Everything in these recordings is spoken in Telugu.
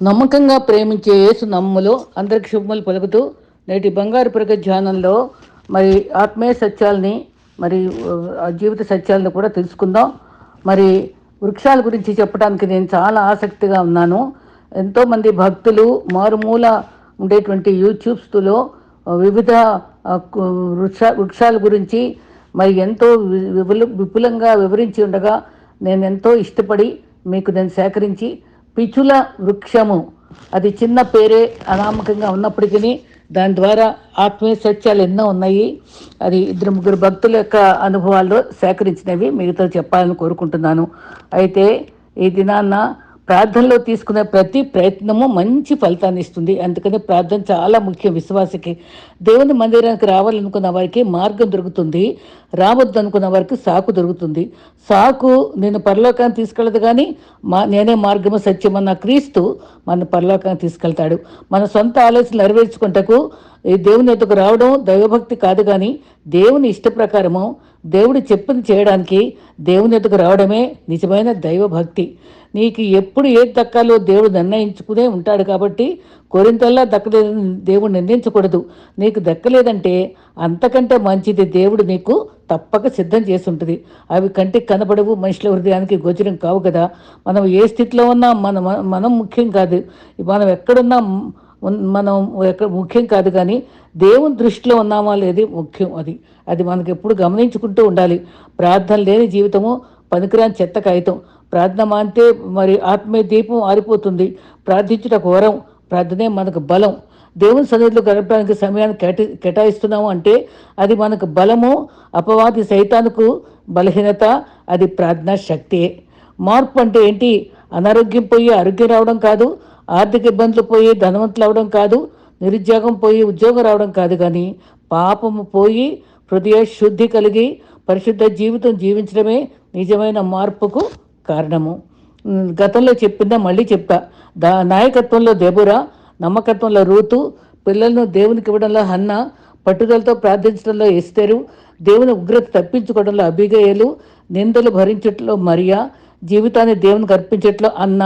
నమ్మకంగా ప్రేమించే యేసు నమ్ములు అందరికి శుభములు పలుకుతూ నేటి బంగారు ప్రగ ధ్యానంలో మరి ఆత్మీయ సత్యాలని మరి ఆ జీవిత సత్యాలను కూడా తెలుసుకుందాం. మరి వృక్షాల గురించి చెప్పడానికి నేను చాలా ఆసక్తిగా ఉన్నాను. ఎంతోమంది భక్తులు మారుమూల ఉండేటువంటి యూట్యూబ్స్లో వివిధ వృక్ష వృక్షాల గురించి మరి ఎంతో వి- విపుల విపులంగా వివరించి ఉండగా నేను ఎంతో ఇష్టపడి మీకు నేను సేకరించి పిచుల వృక్షము. అది చిన్న పేరే అనామకంగా ఉన్నప్పటికీ దాని ద్వారా ఆత్మీయ సత్యాలు ఎన్నో ఉన్నాయి. అది ఇద్దరు ముగ్గురు భక్తుల యొక్క అనుభవాల్లో సేకరించినవి. మిగతా చెప్పాలని కోరుకుంటున్నాను. అయితే ఈ దినాన్న ప్రార్థనలో తీసుకునే ప్రతి ప్రయత్నము మంచి ఫలితాన్ని ఇస్తుంది. అందుకని ప్రార్థన చాలా ముఖ్యం విశ్వాసకి. దేవుని మందిరానికి రావాలనుకున్న వారికి మార్గం దొరుకుతుంది. రావద్దు అనుకున్న వారికి సాకు దొరుకుతుంది. సాకు నేను పరలోకాన్ని తీసుకెళ్ళదు కానీ మా నేనే మార్గము సత్యమన్న క్రీస్తు మన పరలోకాన్ని తీసుకెళ్తాడు. మన సొంత ఆలోచనలు నెరవేర్చుకుంటకు దేవుని ఎదుకు రావడం దైవభక్తి కాదు కానీ దేవుని ఇష్ట ప్రకారము దేవుడు చెప్పింది చేయడానికి దేవుని ఎదుకు రావడమే నిజమైన దైవభక్తి. నీకు ఎప్పుడు ఏది దక్కాలో దేవుడు నిర్ణయించుకునే ఉంటాడు కాబట్టి కోరింతల్లా దక్కలేదని దేవుడు నిర్ణయించకూడదు. నీకు దక్కలేదంటే అంతకంటే మంచిది దేవుడు నీకు తప్పక సిద్ధం చేసి ఉంటుంది అవి కంటికి కనపడవు మనుషుల హృదయానికి గోచరం కావు కదా. మనం ఏ స్థితిలో ఉన్నా మన మనం ముఖ్యం కాదు. మనం ఎక్కడున్నా మనం ఎక్కడ ముఖ్యం కాదు కానీ దేవుని దృష్టిలో ఉన్నామా లేది ముఖ్యం అది. అది మనకి ఎప్పుడు గమనించుకుంటూ ఉండాలి. ప్రార్థన లేని జీవితము పనికిరాని చెత్త కాగితం. ప్రార్థన మాంతే మరి ఆత్మీయ దీపం ఆరిపోతుంది. ప్రార్థించుట ఒక వరం ప్రార్థనే మనకు బలం. దేవుని సన్నిధిలో గడపడానికి సమయాన్ని కేట కేటాయిస్తున్నాము అంటే అది మనకు బలము అపవాది సైతానికి బలహీనత అది ప్రార్థనా శక్తియే మార్పు అంటే ఏంటి? అనారోగ్యం పోయి ఆరోగ్యం రావడం కాదు. ఆర్థిక ఇబ్బందులు పోయి ధనవంతులు అవడం కాదు నిరుద్యోగం పోయి ఉద్యోగం రావడం కాదు కానీ పాపము పోయి హృదయ శుద్ధి కలిగి పరిశుద్ధ జీవితం జీవించడమే నిజమైన మార్పుకు కారణము. గతంలో చెప్పిందా మళ్ళీ చెప్తా దా నాయకత్వంలో దెబురా నమ్మకత్వంలో రూతు పిల్లలను దేవునికి ఇవ్వడంలో హన్న పట్టుదలతో ప్రార్థించడంలో ఎస్తేరు దేవుని ఉగ్రత తప్పించుకోవడంలో అభిగయలు నిందలు భరించట్లో మరియా జీవితాన్ని దేవునికి అర్పించట్లో అన్న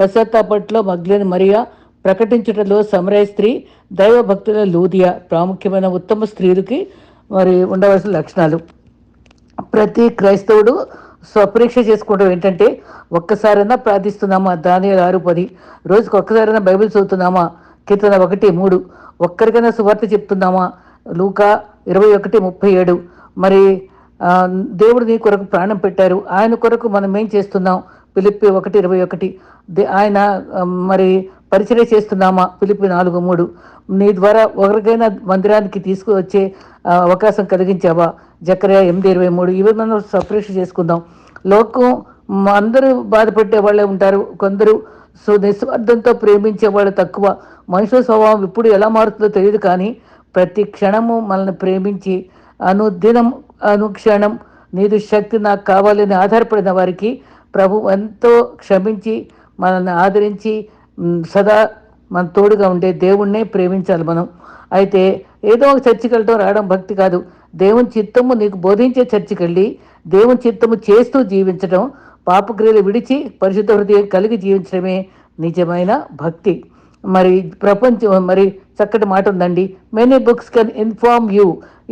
పశ్చాత్తాపట్లో మగ్లేని మరియా ప్రకటించుటలో సమరయ స్త్రీ దైవ భక్తుల లూదియా ప్రాముఖ్యమైన ఉత్తమ స్త్రీలకి మరి ఉండవలసిన లక్షణాలు. ప్రతి క్రైస్తవుడు స్వపరీక్ష చేసుకోవడం ఏంటంటే ఒక్కసారైనా ప్రార్థిస్తున్నామా? దాని ఆరు పది. రోజుకి ఒక్కసారైనా బైబిల్ చదువుతున్నామా? కీర్తన ఒకటి మూడు. ఒక్కరికైనా సువార్త చెప్తున్నామా? లూకా ఇరవై ఒకటి ముప్పై ఏడు. మరి దేవుడు నీ కొరకు ప్రాణం పెట్టారు. ఆయన కొరకు మనం ఏం చేస్తున్నాం? పిలిపి ఒకటి ఇరవై ఒకటి. ఆయన మరి పరిచయం చేస్తున్నామా? పిలిపి నాలుగు మూడు. నీ ద్వారా ఒకరికైనా మందిరానికి తీసుకువచ్చే అవకాశం కలిగించావా? జకరియా ఎనిమిది ఇరవై మూడు. ఇవి మనం సపరేట్ చేసుకుందాం. లోకం అందరూ బాధపెట్టే వాళ్ళే ఉంటారు. కొందరు సో నిస్వార్థంతో ప్రేమించే వాళ్ళు తక్కువ. మనుషుల స్వభావం ఇప్పుడు ఎలా మారుతుందో తెలియదు కానీ ప్రతి క్షణము మనల్ని ప్రేమించి అనుదినం అనుక్షణం నీదు శక్తి నాకు కావాలని ఆధారపడిన వారికి ప్రభు ఎంతో క్షమించి మనల్ని ఆదరించి సదా మన తోడుగా ఉండే దేవుణ్ణే ప్రేమించాలి మనం. అయితే ఏదో ఒక చర్చికి వెళ్ళడం రావడం భక్తి కాదు. దేవుని చిత్తము నీకు బోధించే చర్చికి వెళ్ళి దేవుని చిత్తము చేస్తూ జీవించడం పాపక్రియలు విడిచి పరిశుద్ధ హృదయం కలిగి జీవించడమే నిజమైన భక్తి. మరి ప్రపంచం మరి చక్కటి మాట ఉందండి. Many books can inform you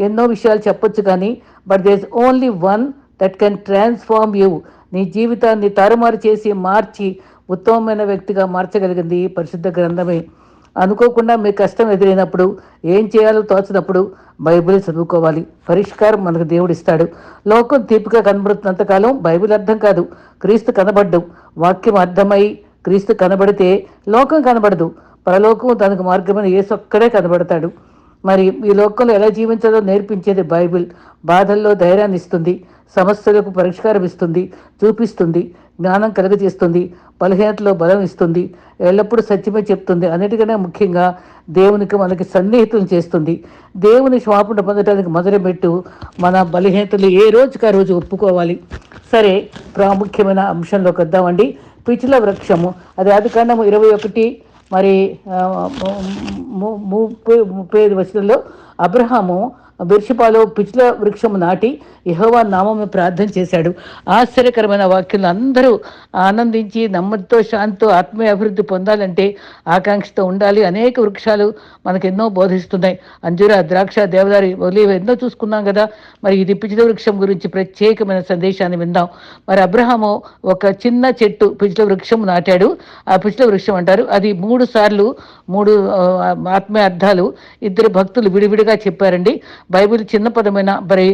ఎన్నో విషయాలు చెప్పొచ్చు కానీ but does only one that can transform you నీ జీవితాన్ని తారుమారు చేసి మార్చి ఉత్తమమైన వ్యక్తిగా మార్చగలిగింది పరిశుద్ధ గ్రంథమే. అనుకోకుండా మీ కష్టం ఎదురైనప్పుడు ఏం చేయాలో తోచినప్పుడు బైబిల్ చదువుకోవాలి. పరిష్కారం మనకు దేవుడిస్తాడు. లోకం తీపిగా కనబడుతున్నంతకాలం బైబిల్ అర్థం కాదు. క్రీస్తు కనబడ్డం. వాక్యం అర్థమై క్రీస్తు కనబడితే లోకం కనబడదు. పరలోకం తనకు మార్గమైన యేసు ఒక్కడే కనబడతాడు. మరి ఈ లోకంలో ఎలా జీవించాలో నేర్పించేది బైబిల్. బాధల్లో ధైర్యాన్ని ఇస్తుంది. సమస్యలకు పరిష్కారం ఇస్తుంది చూపిస్తుంది జ్ఞానం కలుగజేస్తుంది బలహీనతలో బలం ఇస్తుంది ఎల్లప్పుడూ సత్యమే చెప్తుంది. అన్నిటికన్నా ముఖ్యంగా దేవునికి మనకి సన్నిహితులు చేస్తుంది. దేవుని శ్వాపన పొందడానికి మొదలుపెట్టు మన బలహీనతలు ఏ రోజుకి ఆ రోజు ఒప్పుకోవాలి. సరే ప్రాముఖ్యమైన అంశంలోకి వద్దామండి. పిచ్చుల వృక్షము. అది ఆది కాండము ఇరవై ఒకటి మరి ము- ముప్పై ముప్పై ఐదు వచనంలో అబ్రహాము బెర్షిపాలో పిచ్చుల వృక్షం నాటి యహోవా నామము ప్రార్థన చేశాడు. ఆశ్చర్యకరమైన వాక్యాలు అందరూ ఆనందించి నమ్మతితో శాంతితో ఆత్మీయ అభివృద్ధి పొందాలంటే ఆకాంక్షతో ఉండాలి. అనేక వృక్షాలు మనకు ఎన్నో బోధిస్తున్నాయి. అంజుర ద్రాక్ష దేవదారి ఒలివ ఎన్నో చూసుకున్నాం కదా. మరి ఇది పిచ్చుల వృక్షం గురించి ప్రత్యేకమైన సందేశాన్ని విందాం. మరి అబ్రహాము ఒక చిన్న చెట్టు పిచ్చిల వృక్షం నాటాడు. ఆ పిచ్చిల వృక్షం అంటారు. అది మూడు సార్లు మూడు ఆత్మీయ అర్థాలు ఇద్దరు భక్తులు విడివిడిగా చెప్పారండి. బైబిల్ చిన్న పదమైన మరి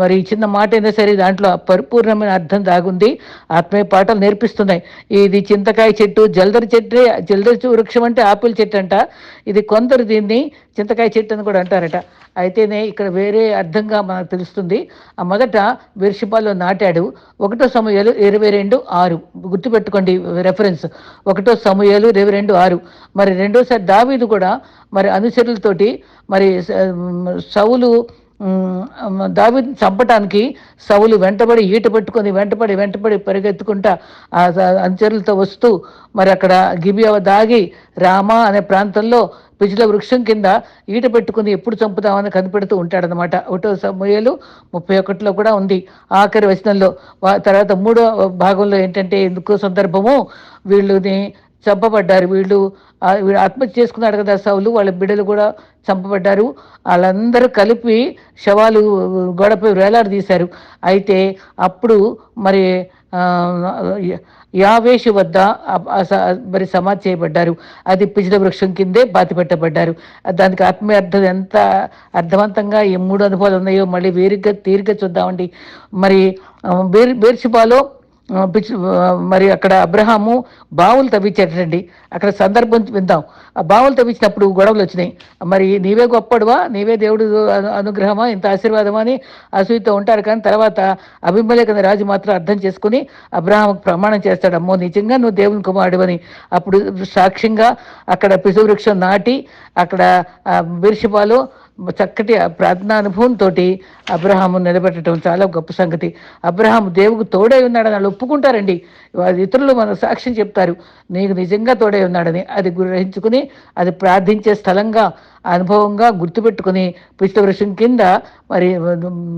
మరి చిన్న మాట అయినా సరే దాంట్లో పరిపూర్ణమైన అర్థం దాగుంది. ఆత్మీయ పాఠాలు నేర్పిస్తున్నాయి. ఇది చింతకాయ చెట్టు జల్దరి చెట్టు జల్దరి వృక్షం అంటే ఆపిల్ చెట్టు అంట. ఇది కొందరు దీన్ని చింతకాయ చెట్టు అని కూడా అంటారట. అయితేనే ఇక్కడ వేరే అర్థంగా మనకు తెలుస్తుంది. ఆ మొదట విర్షిపాల్లో నాటాడు. ఒకటో సమయాలు ఇరవై రెండు ఆరు. గుర్తుపెట్టుకోండి రెఫరెన్స్ ఒకటో సమయాలు ఇరవై రెండు ఆరు. మరి రెండోసారి దావీదు కూడా మరి అనుచరులతోటి మరి సవులు సౌలు చంపటానికి సవులు వెంటబడి ఈట పెట్టుకొని వెంటబడి వెంటబడి పరిగెత్తుకుంటా ఆ స- వస్తూ మరి అక్కడ గిబియవ దాగి రామా అనే ప్రాంతంలో పిజుల వృక్షం కింద ఈట పెట్టుకుని ఎప్పుడు చంపుతామని కనిపెడుతూ ఉంటాడనమాట ఒకటో సమయాలు ముప్పై ఒకటిలో కూడా ఉంది. ఆఖరి వచనంలో. తర్వాత మూడో భాగంలో ఏంటంటే ఎందుకో సందర్భము వీళ్ళని చంపబడ్డారు. వీళ్ళు వీడు ఆత్మహత్య చేసుకున్నాడు కదా సౌలు వాళ్ళ బిడ్డలు కూడా చంపబడ్డారు. వాళ్ళందరూ కలిపి శవాలు గోడపై వేలాడదీశారు. అయితే అప్పుడు మరి యావేషు వద్ద మరి సమాధి చేయబడ్డారు. అది పిజిల వృక్షం కిందే బాతి పెట్టబడ్డారు దానికి ఆత్మీయ అర్థం ఎంత అర్థవంతంగా ఈ మూడు అనుభవాలు ఉన్నాయో మళ్ళీ వేరుగా తీరిగ్గా చూద్దామండి. మరి బేర్ బేర్షిబాలో మరి అక్కడ అబ్రహాము బావులు తవ్వించాడండి అక్కడ సందర్భం విందాం. ఆ బావులు తవ్వించినప్పుడు గొడవలు వచ్చినాయి. మరి నీవే గొప్పడువా నీవే దేవుడు అనుగ్రహమా? ఇంత ఆశీర్వాదమా అని అసూయతో ఉంటారు. కానీ తర్వాత అభిమలేక రాజు మాత్రం అర్థం చేసుకుని అబ్రహాంకు ప్రమాణం చేస్తాడు. అమ్మో నిజంగా నువ్వు దేవుని కుమారుడు అని. అప్పుడు సాక్ష్యంగా అక్కడ పిసువృక్షం నాటి అక్కడ బిర్షిపాలో చక్కటి ప్రార్థనానుభవంతో అబ్రహాము నిలబెట్టడం చాలా గొప్ప సంగతి. అబ్రహాము దేవుకు తోడై ఉన్నాడని వాళ్ళు ఒప్పుకుంటారండి. అది ఇతరులు మన సాక్ష్యం చెప్తారు. నీకు నిజంగా తోడై ఉన్నాడని అది గ్రహించుకుని అది ప్రార్థించే స్థలంగా అనుభవంగా గుర్తుపెట్టుకుని పుష్పవృషం కింద మరి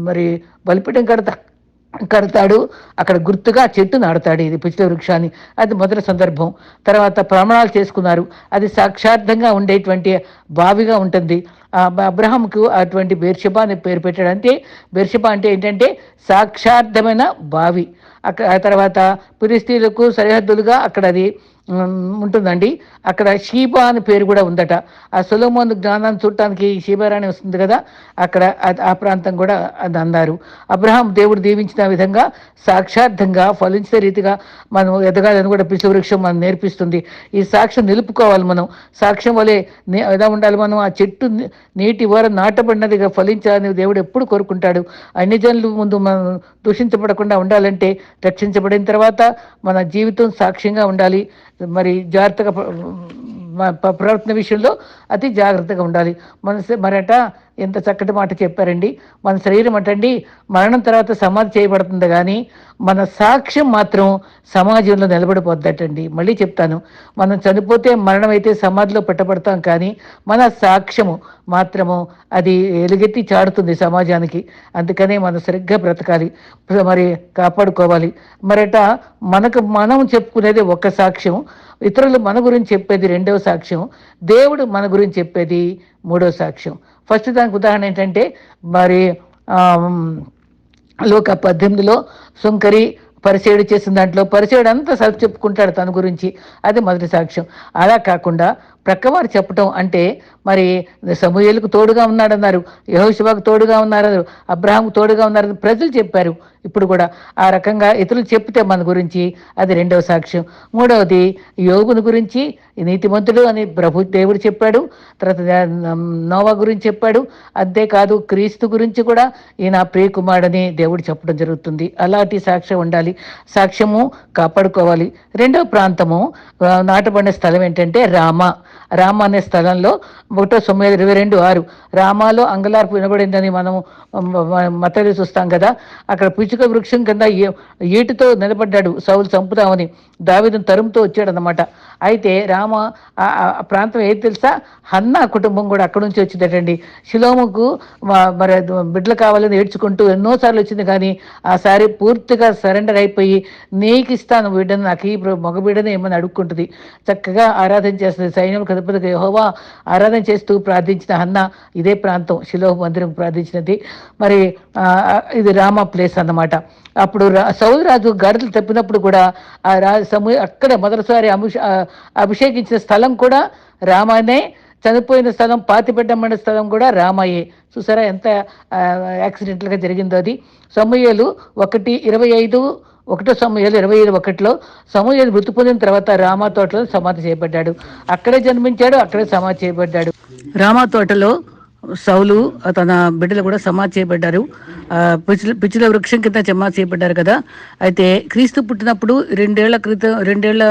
మరి బలిపీఠం కడతా కడతాడు. అక్కడ గుర్తుగా చెట్టు నాడతాడు ఇది పిచ్చిల వృక్షాన్ని. అది మొదటి సందర్భం. తర్వాత ప్రమాణాలు చేసుకున్నారు. అది సాక్షార్థంగా ఉండేటువంటి బావిగా ఉంటుంది. అబ్రహంకు అటువంటి బేర్షబా అనే పేరు పెట్టాడు. అంటే బేర్షబా అంటే ఏంటంటే సాక్షార్థమైన బావి. అక్కడ ఆ తర్వాత ఫిలిస్తీన్లకు సరిహద్దులుగా అక్కడ అది ఉంటుందండి. అక్కడ షీబా అని పేరు కూడా ఉందట. ఆ సొలోమోన్ జ్ఞానాన్ని చూడటానికి షీబారాణి వస్తుంది కదా అక్కడ ఆ- ఆ ప్రాంతం కూడా అది అన్నారు. అబ్రహాం దేవుడు దీవించిన విధంగా సాక్షార్థంగా ఫలించిన రీతిగా మనం ఎదగాలని కూడా పిచ్చి మనం నేర్పిస్తుంది. ఈ సాక్ష్యం నిలుపుకోవాలి మనం. సాక్ష్యం వలె నే- ఎలా ఉండాలి మనం? ఆ చెట్టు నీటి వర నాటబడినదిగా ఫలించాలని దేవుడు ఎప్పుడు కోరుకుంటాడు? అన్ని జనులు ముందు మనం దూషించబడకుండా ఉండాలంటే రక్షించబడిన తర్వాత మన జీవితం సాక్ష్యంగా ఉండాలి. మరి జాగ్రత్తగా ప్రవర్తన విషయంలో అతి జాగ్రత్తగా ఉండాలి. మన మరట ఎంత చక్కటి మాట చెప్పారండి. మన శరీరం అటండి. మరణం తర్వాత సమాధి చేయబడుతుంది కానీ మన సాక్ష్యం మాత్రం సమాజంలో నిలబడిపోద్దటండి. మళ్ళీ చెప్తాను. మనం చనిపోతే మరణం అయితే సమాధిలో పెట్టబడతాం కానీ మన సాక్ష్యము మాత్రము అది ఎలుగెత్తి చాడుతుంది సమాజానికి. అందుకనే మనం సరిగ్గా బ్రతకాలి. మరి కాపాడుకోవాలి. మరట మనకు మనం చెప్పుకునేది ఒక సాక్ష్యం ఇతరులు మన గురించి చెప్పేది రెండవ సాక్ష్యం దేవుడు మన గురించి చెప్పేది మూడవ సాక్ష్యం. ఫస్ట్ దానికి ఉదాహరణ ఏంటంటే మరి లోక పద్దెనిమిదిలో సుంకరి పరిచయుడు చేసిన దాంట్లో పరిసేడు అంతా సరి చెప్పుకుంటాడు తన గురించి అది మొదటి సాక్ష్యం. అలా కాకుండా ప్రక్కవారు చెప్పటం అంటే మరి సమూహలకు తోడుగా ఉన్నాడన్నారు యహోశివాకు తోడుగా ఉన్నారన్నారు అబ్రహాంకు తోడుగా ఉన్నారని ప్రజలు చెప్పారు. ఇప్పుడు కూడా ఆ రకంగా ఇతరులు చెప్తే మన గురించి అది రెండవ సాక్ష్యం. మూడవది యోగుని గురించి నీతిమంతుడు అని ప్రభు దేవుడు చెప్పాడు. తర్వాత నోవా గురించి చెప్పాడు. అంతేకాదు క్రీస్తు గురించి కూడా ఈయన ప్రియకుమారుడని దేవుడు చెప్పడం జరుగుతుంది. అలాంటి సాక్ష్యం ఉండాలి. సాక్ష్యము కాపాడుకోవాలి. రెండవ ప్రాంతము నాటబడిన స్థలం ఏంటంటే రామ. రామ అనే స్థలంలో ఒకటో తొమ్మిది ఇరవై రెండు ఆరు రామాలో అంగలార్పు వినబడిందని మనం మతలు చూస్తాం కదా. అక్కడ పిచ్చుక వృక్షం కింద ఏ- ఈటుతో నిలబడ్డాడు సౌలు చంపుదామని దావిదం తరుముతో వచ్చాడనమాట అయితే రామ ఆ ప్రాంతం ఏది తెలుసా? హన్నా కుటుంబం కూడా అక్కడ నుంచి వచ్చిందటండి. శిలోముకు మరి బిడ్డలు కావాలని ఏడ్చుకుంటూ ఎన్నోసార్లు వచ్చింది కానీ ఆసారి పూర్తిగా సరెండర్ అయిపోయి నీకు ఇస్తాను బిడ్డను నాకు ఈ మగ బిడ్డను ఏమని అడుక్కుంటుంది. చక్కగా ఆరాధన చేస్తుంది సైన్యం కదా కదపతిగా యెహోవా ఆరాధన చేస్తూ ప్రార్థించిన అన్న ఇదే ప్రాంతం శిలోహ మందిరం ప్రార్థించినది. మరి ఇది రామ ప్లేస్ అన్నమాట. అప్పుడు రా సౌదరాజు గాడిదలు తప్పినప్పుడు కూడా ఆ రా సమూ అక్కడే మొదటిసారి అభిషేకించిన స్థలం కూడా రామాయణే చనిపోయిన స్థలం పాతిపెట్టమన్న స్థలం కూడా రామయ్యే చూసారా ఎంత యాక్సిడెంట్లుగా యాక్సిడెంటల్గా జరిగిందో అది. సమూహలు ఒకటి ఇరవై ఐదు ఒకటో సమయాలు ఇరవై ఐదు ఒకటిలో సమూహలు మృతి పొందిన తర్వాత రామా తోటలో సమాధి చేయబడ్డాడు. అక్కడే జన్మించాడు అక్కడే సమాధి చేయబడ్డాడు. రామా తోటలో సౌలు తన బిడ్డలు కూడా సమాధి చేయబడ్డారు. పిచ్చుల పిచ్చుల వృక్షం కింద సమాధి చేయబడ్డారు కదా. అయితే క్రీస్తు పుట్టినప్పుడు రెండేళ్ళ క్రితం రెండేళ్ళ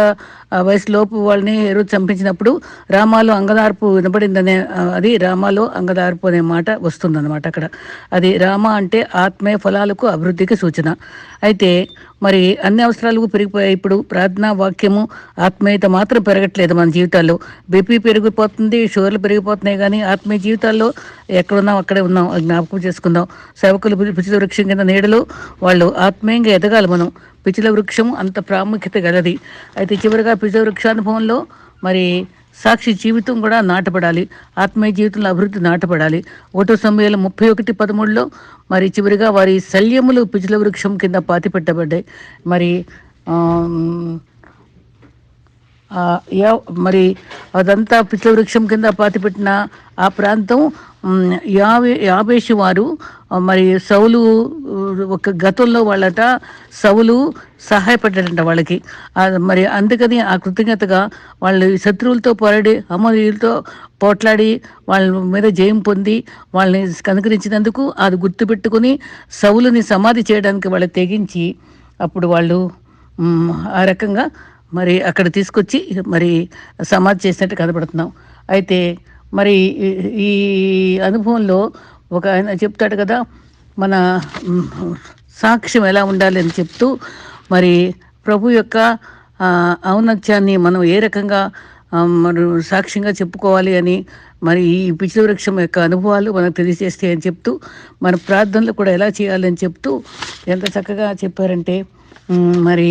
ఆ, వయసు లోపు వాళ్ళని ఎరువు చంపించినప్పుడు రామాలో అంగదార్పు వినబడిందనే అది రామాలో అంగదార్పు అనే మాట వస్తుందన్నమాట అక్కడ. అది రామ అంటే ఆత్మీయ ఫలాలకు అభివృద్ధికి సూచన. అయితే మరి అన్ని అవసరాలకు పెరిగిపోయాయి ఇప్పుడు. ప్రార్థనా వాక్యము ఆత్మీయత మాత్రం పెరగట్లేదు మన జీవితాల్లో. బీపీ పెరిగిపోతుంది షుగర్లు పెరిగిపోతున్నాయి కానీ ఆత్మీయ జీవితాల్లో ఎక్కడున్నాం అక్కడే ఉన్నాం జ్ఞాపకం చేసుకుందాం. సేవకులు పి- వృక్షం కింద నీడలో వాళ్ళు ఆత్మీయంగా ఎదగాలి మనం. పిచ్చిల వృక్షం అంత ప్రాముఖ్యత గలది. అయితే చివరిగా పిచ్చిల వృక్షానుభవంలో మరి సాక్షి జీవితం కూడా నాటపడాలి ఆత్మీయ జీవితంలో అభివృద్ధి నాటపడాలి ఓటో సమయాలు ముప్పై ఒకటి పదమూడులో మరి చివరిగా వారి శల్యములు పిచ్చిల వృక్షం కింద పాతి పెట్టబడ్డాయి మరి యా- మరి అదంతా పిచ్చుల వృక్షం కింద పాతిపెట్టిన ఆ ప్రాంతం యావే యాభేషు వారు మరి సౌలు ఒక గతంలో వాళ్ళట సవులు సహాయపడ్డాడంట వాళ్ళకి. మరి అందుకని ఆ కృతజ్ఞతగా వాళ్ళు శత్రువులతో పోరాడి అమరీలతో పోట్లాడి వాళ్ళ మీద జయం పొంది వాళ్ళని కనుకరించినందుకు అది గుర్తుపెట్టుకుని సవులని సమాధి చేయడానికి వాళ్ళు తెగించి అప్పుడు వాళ్ళు ఆ రకంగా మరి అక్కడ తీసుకొచ్చి మరి సమాధి చేసినట్టు కనబడుతున్నాం. అయితే మరి ఈ- ఈ అనుభవంలో ఒక ఆయన చెప్తాడు కదా మన సాక్ష్యం ఎలా ఉండాలి అని చెప్తూ మరి ప్రభు యొక్క ఔన్నత్యాన్ని మనం ఏ రకంగా మనం సాక్ష్యంగా చెప్పుకోవాలి అని మరి ఈ పిచ్చిల వృక్షం యొక్క అనుభవాలు మనకు తెలియజేస్తాయి అని చెప్తూ మన ప్రార్థనలు కూడా ఎలా చేయాలని చెప్తూ ఎంత చక్కగా చెప్పారంటే మరి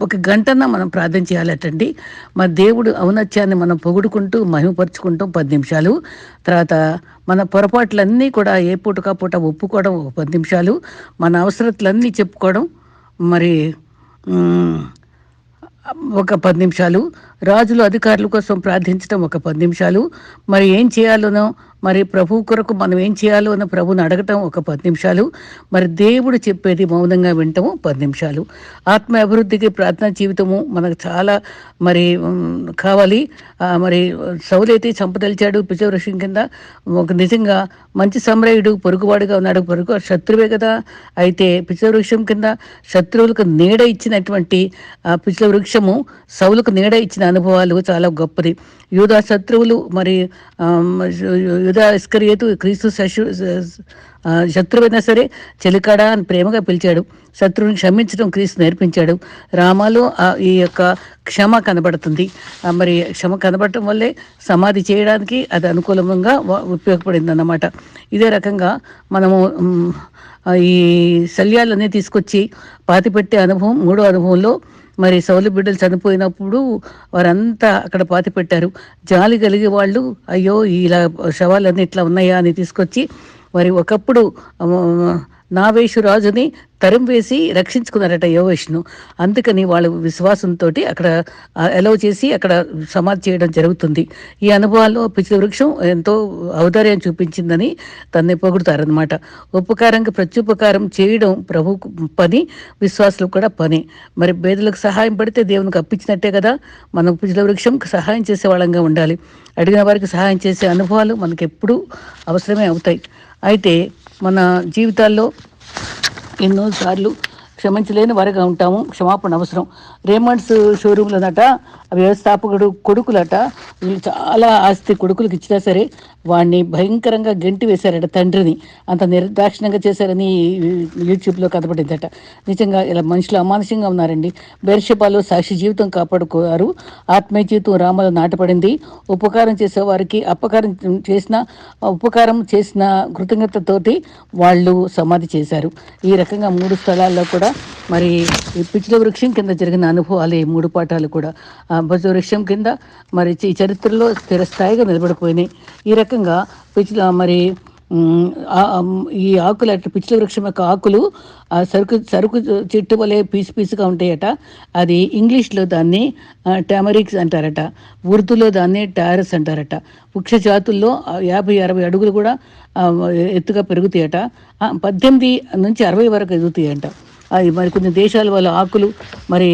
ఒక గంటన మనం ప్రార్థన చేయాలటండి. మా దేవుడు ఔనత్యాన్ని మనం పొగుడుకుంటూ మహిమపరుచుకుంటూ పది నిమిషాలు. తర్వాత మన పొరపాట్లన్నీ కూడా ఏ పూటకా పూట ఒప్పుకోవడం ఒక పది నిమిషాలు. మన అవసరతలన్నీ చెప్పుకోవడం మరి ఒక పది నిమిషాలు. రాజులు అధికారుల కోసం ప్రార్థించడం ఒక పది నిమిషాలు. మరి ఏం చేయాలనో మరి ప్రభు కొరకు మనం ఏం చేయాలో అని ప్రభుని అడగటం ఒక పది నిమిషాలు. మరి దేవుడు చెప్పేది మౌనంగా వింటము పది నిమిషాలు. ఆత్మ అభివృద్ధికి ప్రార్థనా జీవితము మనకు చాలా మరి కావాలి. మరి సౌలైతే చంపదలిచాడు పిచవృషం కింద. ఒక నిజంగా మంచి సమరయుడు పొరుగువాడుగా ఉన్నాడు. పొరుగు శత్రువే కదా. అయితే పిచ్చవృక్షం కింద శత్రువులకు నీడ ఇచ్చినటువంటి ఆ పిచ్చల వృక్షము సౌలుకు నీడ ఇచ్చిన అనుభవాలు చాలా గొప్పది. యూదా శత్రువులు మరి ఆ, యూదా క్రీస్తు శశు శత్రువైనా సరే చెలికాడా అని ప్రేమగా పిలిచాడు. శత్రువుని క్షమించడం క్రీస్తు నేర్పించాడు. రామాలో ఈ యొక్క క్షమ కనబడుతుంది. మరి క్షమ కనబడటం వల్లే సమాధి చేయడానికి అది అనుకూలంగా ఉపయోగపడింది అన్నమాట ఇదే రకంగా మనము ఈ శల్యాలన్నీ తీసుకొచ్చి పాతిపెట్టే అనుభవం మూడో అనుభవంలో మరి సౌలు బిడ్డలు చనిపోయినప్పుడు వారంతా అక్కడ పాతి పెట్టారు. జాలి కలిగే వాళ్ళు అయ్యో ఇలా శవాలన్నీ ఇట్లా ఉన్నాయా అని తీసుకొచ్చి మరి ఒకప్పుడు నావేషు రాజుని తరం వేసి రక్షించుకున్నారట యోవేష్ను. అందుకని వాళ్ళ విశ్వాసంతో అక్కడ అలౌ చేసి అక్కడ సమాధి చేయడం జరుగుతుంది. ఈ అనుభవాల్లో పిచ్చి వృక్షం ఎంతో ఔదార్యం చూపించిందని తన్ని పొగుడుతారనమాట ఉపకారంగా ప్రత్యుపకారం చేయడం ప్రభు పని విశ్వాసులకు కూడా పని. మరి పేదలకు సహాయం పడితే దేవునికి అప్పించినట్టే కదా. మనం పిచ్చిల వృక్షం సహాయం చేసే వాళ్ళంగా ఉండాలి. అడిగిన వారికి సహాయం చేసే అనుభవాలు మనకి ఎప్పుడూ అవసరమే అవుతాయి. అయితే మన జీవితాల్లో ఎన్నోసార్లు క్షమించలేని వారిగా ఉంటాము. క్షమాపణ అవసరం. రేమండ్స్ షోరూంలోనట వ్యవస్థాపకుడు కొడుకులట వీళ్ళు చాలా ఆస్తి కొడుకులకు ఇచ్చినా సరే వాడిని భయంకరంగా గెంటి వేశారట తండ్రిని. అంత నిర్దాక్షిణ్యంగా చేశారని యూట్యూబ్లో కథపడిందట నిజంగా ఇలా మనుషులు అమానుషంగా ఉన్నారండి. బెర్షపాలో సాక్షి జీవితం కాపాడుకోరు ఆత్మీయ జీవితం రామలో నాటపడింది ఉపకారం చేసే వారికి అపకారం చేసిన ఉపకారం చేసిన కృతజ్ఞతతోటి వాళ్ళు సమాధి చేశారు. ఈ రకంగా మూడు స్థలాల్లో కూడా మరి ఈ పిచ్చుల వృక్షం కింద జరిగిన అనుభవాలు ఈ మూడు పాఠాలు కూడా ఆ భుజ వృక్షం కింద మరి ఈ చరిత్రలో స్థిరస్థాయిగా నిలబడిపోయినాయి. ఈ రకంగా పిచ్చుల మరి ఈ ఆకులు అట్లా పిచ్చుల వృక్షం యొక్క ఆకులు ఆ సరుకు సరుకు చెట్టు వలె పీసు పీసుగా ఉంటాయట. అది ఇంగ్లీష్లో దాన్ని టామరిక్స్ అంటారట. ఉర్దూలో దాన్ని టారస్ అంటారట. వృక్ష జాతుల్లో యాభై అరవై అడుగులు కూడా ఎత్తుగా పెరుగుతాయట. పద్దెనిమిది నుంచి అరవై వరకు ఎదుగుతాయంట. అది మరి కొన్ని దేశాల వాళ్ళ ఆకులు మరి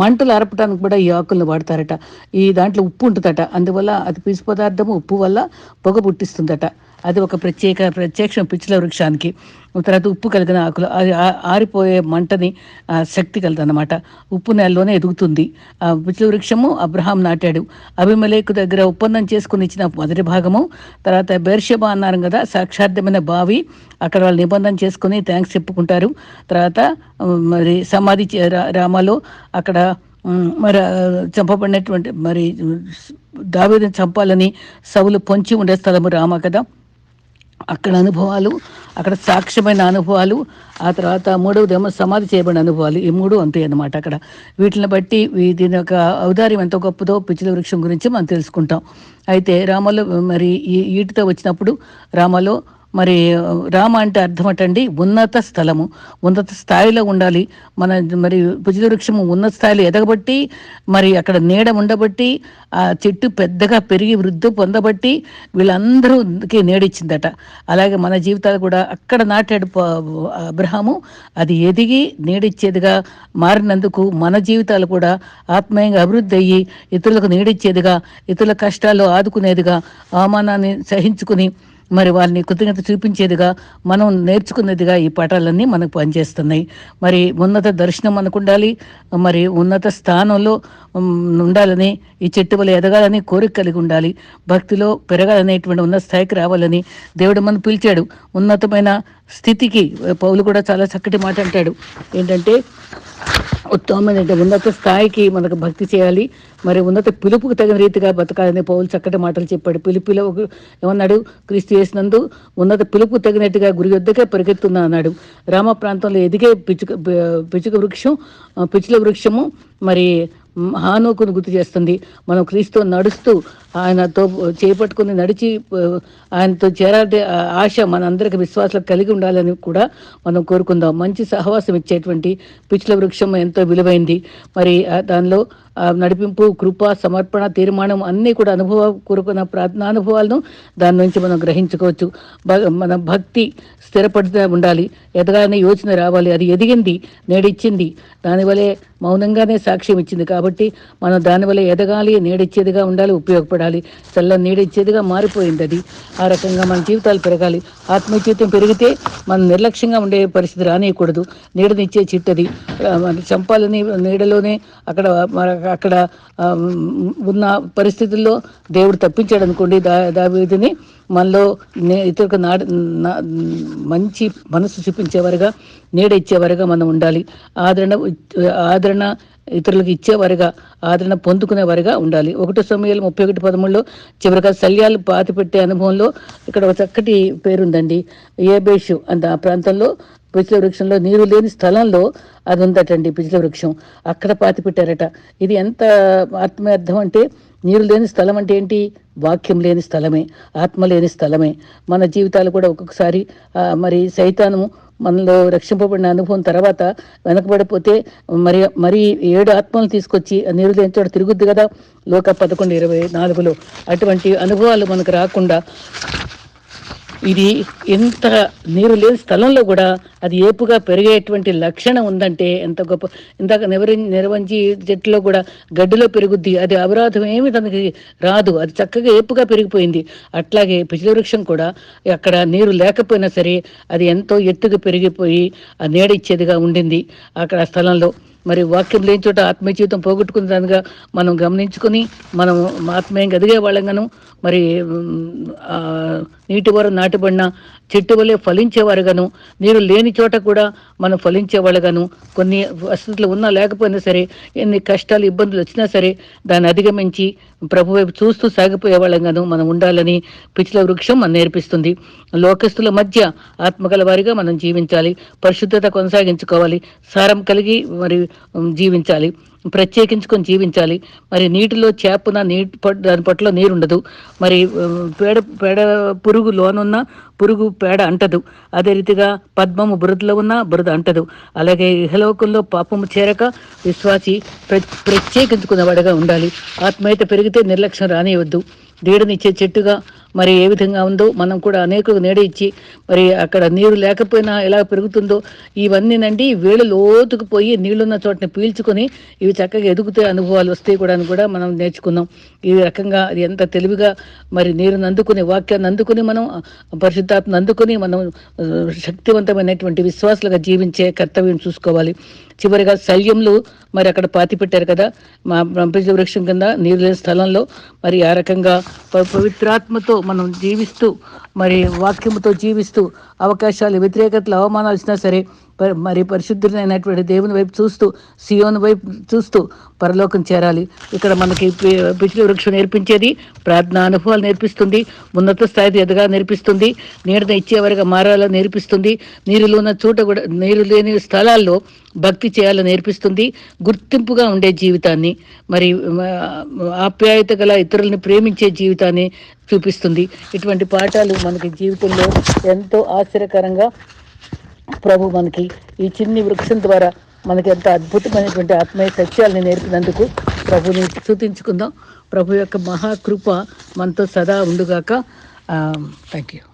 మంటలు అరపడానికి కూడా ఈ ఆకులను వాడతారట. ఈ దాంట్లో ఉప్పు ఉంటుందట. అందువల్ల అది పీసు పదార్థము ఉప్పు వల్ల పొగ పుట్టిస్తుందట. అది ఒక ప్రత్యేక ప్రత్యక్షం పిచ్చిల వృక్షానికి. తర్వాత ఉప్పు కలిగిన ఆకులు. అది ఆరిపోయే మంటని శక్తి కలదన్నమాట. ఉప్పు నేలలోనే ఎదుగుతుంది. ఆ పిచ్చిల వృక్షము అబ్రహాం నాటాడు. అభిమలేకు దగ్గర ఒప్పందం చేసుకుని ఇచ్చిన మొదటి భాగము తర్వాత బెర్షబా అన్నారు కదా సాక్షార్థమైన బావి. అక్కడ వాళ్ళు నిబంధన చేసుకుని థ్యాంక్స్ చెప్పుకుంటారు. తర్వాత మరి సమాధి చే- రా- రామాలో అక్కడ మరి చంపబడినటువంటి మరి దావీదుని చంపాలని సవులు పొంచి ఉండే స్థలము రామ కదా. అక్కడ అనుభవాలు అక్కడ సాక్ష్యమైన అనుభవాలు ఆ తర్వాత మూడవదేమో సమాధి చేయబడిన అనుభవాలు ఈ మూడు అంతే అనమాట అక్కడ. వీటిని బట్టి దీని యొక్క ఔదార్యం ఎంత గొప్పదో పిచ్చిల వృక్షం గురించి మనం తెలుసుకుంటాం. అయితే రామలో మరి ఈ ఈటితో వచ్చినప్పుడు రామలో మరి రామ అంటే అర్థం అటండి ఉన్నత స్థలము. ఉన్నత స్థాయిలో ఉండాలి. మన మరి భుజల వృక్షము ఉన్నత స్థాయిలో ఎదగబట్టి మరి అక్కడ నీడ ఉండబట్టి ఆ చెట్టు పెద్దగా పెరిగి వృద్ధి పొందబట్టి వీళ్ళందరూకి నీడిచ్చిందట. అలాగే మన జీవితాలు కూడా అక్కడ నాటాడు అబ్రహాము. అది ఎదిగి నీడిచ్చేదిగా మారినందుకు మన జీవితాలు కూడా ఆత్మీయంగా అభివృద్ధి అయ్యి ఇతరులకు నీడిచ్చేదిగా ఇతరుల కష్టాల్లో ఆదుకునేదిగా అవమానాన్ని సహించుకుని మరి వాళ్ళని కృతజ్ఞత చూపించేదిగా మనం నేర్చుకునేదిగా ఈ పాఠాలన్నీ మనకు పనిచేస్తున్నాయి. మరి ఉన్నత దర్శనం మనకు ఉండాలి మరి ఉన్నత స్థానంలో ఉండాలని ఈ చెట్టు వల్ల ఎదగాలని కోరిక కలిగి ఉండాలి. భక్తిలో పెరగాలనేటువంటి ఉన్నత స్థాయికి రావాలని దేవుడు మనం పిలిచాడు. ఉన్నతమైన స్థితికి పౌలు కూడా చాలా చక్కటి మాట అంటాడు. ఏంటంటే ఉత్తమమైన ఉన్నత స్థాయికి మనకు భక్తి చేయాలి. మరి ఉన్నత పిలుపుకు తగిన రీతిగా బతకాలని పౌలు చక్కటి మాటలు చెప్పాడు. పిలుపులో ఒక- ఏమన్నాడు? క్రీస్తు చేసినందు ఉన్నత పిలుపు తగినట్టుగా గురి వద్దకే పరిగెత్తున్నా అన్నాడు. రామ ప్రాంతంలో ఎదిగే పిచ్చుక పిచ్చుక వృక్షం పిచ్చుల వృక్షము మరి హానోకును గుర్తు చేస్తుంది. మనం క్రీస్తు నడుస్తూ ఆయనతో చేపట్టుకుని నడిచి ఆయనతో చేరాలి ఆశ మనందరికి విశ్వాసాలు కలిగి ఉండాలని కూడా మనం కోరుకుందాం. మంచి సహవాసం ఇచ్చేటువంటి పిచ్చుల వృక్షం ఎంతో విలువైంది. మరి దానిలో నడిపింపు కృప సమర్పణ తీర్మానం అన్నీ కూడా అనుభవ కూరుకున్న ప్రార్థనానుభవాలను దాని నుంచి మనం గ్రహించుకోవచ్చు. మన భక్తి స్థిరపడుతూ ఉండాలి. ఎదగానే యోచన రావాలి. అది ఎదిగింది నేడిచ్చింది. దానివల్లే మౌనంగానే సాక్ష్యం ఇచ్చింది కాబట్టి మనం దానివల్ల ఎదగాలి నేడిచ్చేదిగా ఉండాలి ఉపయోగపడాలి. చల్ల నీడిచ్చేదిగా మారిపోయింది అది. ఆ రకంగా మన జీవితాలు పెరగాలి. ఆత్మీయ జీవితం పెరిగితే మనం నిర్లక్ష్యంగా ఉండే పరిస్థితి రానియకూడదు. నీడనిచ్చే చిట్టది. మన చంపాలని నీడలోనే అక్కడ మన- అక్కడ ఉన్న పరిస్థితుల్లో దేవుడు తప్పించాడు అనుకోండి దా దావీదుని మనలో నే- ఇతరులకు నాడ నా- మంచి మనసు చూపించేవారుగా నీడ ఇచ్చేవారుగా మనం ఉండాలి. ఆదరణ ఆదరణ ఇతరులకు ఇచ్చేవారుగా ఆదరణ పొందుకునేవారుగా ఉండాలి. ఒకటో సమయాలు ముప్పై ఒకటి పదమూడులో చివరిగా శల్యాలు పాతిపెట్టే అనుభవంలో ఇక్కడ ఒక చక్కటి పేరుందండి. ఏబేషు అంత ఆ ప్రాంతంలో పిచ్చిల వృక్షంలో నీరు లేని స్థలంలో అది ఉందటండి పిచ్చిల వృక్షం. అక్కడ పాతి పెట్టారట ఇది ఎంత ఆత్మీయార్థం అంటే నీరు లేని స్థలం అంటే ఏంటి? వాక్యం లేని స్థలమే ఆత్మ లేని స్థలమే. మన జీవితాలు కూడా ఒక్కొక్కసారి మరి సైతానము మనలో రక్షింపబడిన అనుభవం తర్వాత వెనకబడిపోతే మరి మరి ఏడు ఆత్మలు తీసుకొచ్చి నీరు లేని చోట తిరుగుద్ది కదా? లోక పదకొండు ఇరవై నాలుగులో. అటువంటి అనుభవాలు మనకు రాకుండా ఇది ఇంత నీరు లేని స్థలంలో కూడా అది ఏపుగా పెరిగేటువంటి లక్షణం ఉందంటే ఎంత గొప్ప. ఇందాక నెవరి నిర్వహించి చెట్టులో కూడా గడ్డిలో పెరుగుద్ది అది అపరాధం ఏమి తనకి రాదు అది చక్కగా ఏపుగా పెరిగిపోయింది. అట్లాగే పిచిల వృక్షం కూడా అక్కడ నీరు లేకపోయినా సరే అది ఎంతో ఎత్తుగా పెరిగిపోయి ఆ నీడ ఇచ్చేదిగా ఉండింది అక్కడ ఆ స్థలంలో. మరి వాక్యం లేని చోట ఆత్మీయ జీవితం పోగొట్టుకున్న దానిగా మనం గమనించుకొని మనం ఆత్మీయంగా ఎదిగే వాళ్ళంగాను మరి నీటి వరం నాటబడిన చెట్టు వలె ఫలించేవారుగాను. నీరు లేని చోట కూడా మనం ఫలించేవాళ్ళుగాను. కొన్ని వసతులు ఉన్నా లేకపోయినా సరే ఎన్ని కష్టాలు ఇబ్బందులు వచ్చినా సరే దాన్ని అధిగమించి ప్రభు వైపు చూస్తూ సాగిపోయే వాళ్ళంగాను మనం ఉండాలని పిచ్చిల వృక్షం మనం నేర్పిస్తుంది. లోకస్తుల మధ్య ఆత్మగల వారిగా మనం జీవించాలి. పరిశుద్ధత కొనసాగించుకోవాలి. సారం కలిగి మరి జీవించాలి. ప్రత్యేకించుకొని జీవించాలి. మరి నీటిలో చేపన నీటి పట్- దాని పట్ల నీరుండదు. మరి పేడ పేడ పురుగు లోనున్న పురుగు పేడ అంటదు. అదే రీతిగా పద్మము బురదలో ఉన్న బురద అంటదు. అలాగే ఇహలోకంలో పాపము చేరక విశ్వాసి ప్ర ప్రత్యేకించుకునేవాడిగా ఉండాలి. ఆత్మీయత పెరిగితే నిర్లక్ష్యం రానియవద్దు. నీడనిచ్చే చెట్టుగా మరి ఏ విధంగా ఉందో మనం కూడా అనేక నీడ ఇచ్చి మరి అక్కడ నీరు లేకపోయినా ఎలా పెరుగుతుందో ఇవన్నీనండి వేళ్ళు లోతుకు పోయి నీళ్ళున్న చోటని పీల్చుకొని ఇవి చక్కగా ఎదుగుతే అనుభవాలు వస్తాయి కూడా అని కూడా మనం నేర్చుకున్నాం. ఈ రకంగా అది ఎంత తెలివిగా మరి నీరుని అందుకుని వాక్యాన్ని అందుకుని మనం పరిశుద్ధాత్మను అందుకుని మనం శక్తివంతమైనటువంటి విశ్వాసులుగా జీవించే కర్తవ్యం చూసుకోవాలి. చివరిగా శల్యంలు మరి అక్కడ పాతి పెట్టారు కదా. మా బ్రహ్మజ వృక్షం కింద నీరు లేని స్థలంలో మరి ఆ రకంగా ప- పవిత్రాత్మతో మనం జీవిస్తూ మరి వాక్యముతో జీవిస్తూ అవకాశాలు వ్యతిరేకతలు అవమానాలు వచ్చినా సరే మరి పరిశుద్ధులైనటువంటి దేవుని వైపు చూస్తూ సియోని వైపు చూస్తూ పరలోకం చేరాలి. ఇక్కడ మనకి పిచ్చిలి వృక్షం నేర్పించేది ప్రార్థన అనుభవాలు నేర్పిస్తుంది ఉన్నత స్థాయికి ఎదగా నేర్పిస్తుంది నీడన ఇచ్చేవారిగా మారాలని నేర్పిస్తుంది నీరులో ఉన్న చోట కూడా నీరు లేని స్థలాల్లో భక్తి చేయాలని నేర్పిస్తుంది గుర్తింపుగా ఉండే జీవితాన్ని మరి ఆప్యాయత గల ఇతరులను ప్రేమించే జీవితాన్ని చూపిస్తుంది. ఇటువంటి పాఠాలు మనకి జీవితంలో ఎంతో ఆశ్చర్యకరంగా ప్రభు మనకి ఈ చిన్ని వృక్షం ద్వారా మనకి ఎంత అద్భుతమైనటువంటి ఆత్మీయ సత్యాలని నేర్పినందుకు ప్రభుని స్థుతించుకుందాం. ప్రభు యొక్క మహాకృప మనతో సదా ఉండుగాక. Thank you